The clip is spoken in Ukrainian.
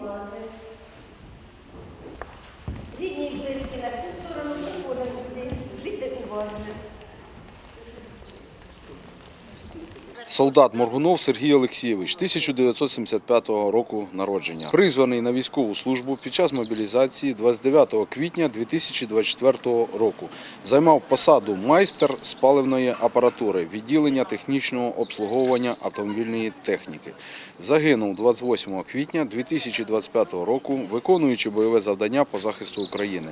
увази. Рідні близькі на цю сторону виходимо. Жити увази. Солдат Моргунов Сергій Олексійович, 1975 року народження. Призваний на військову службу під час мобілізації 29 квітня 2024 року. Займав посаду майстер з паливної апаратури, відділення технічного обслуговування автомобільної техніки. Загинув 28 квітня 2025 року, виконуючи бойове завдання по захисту України.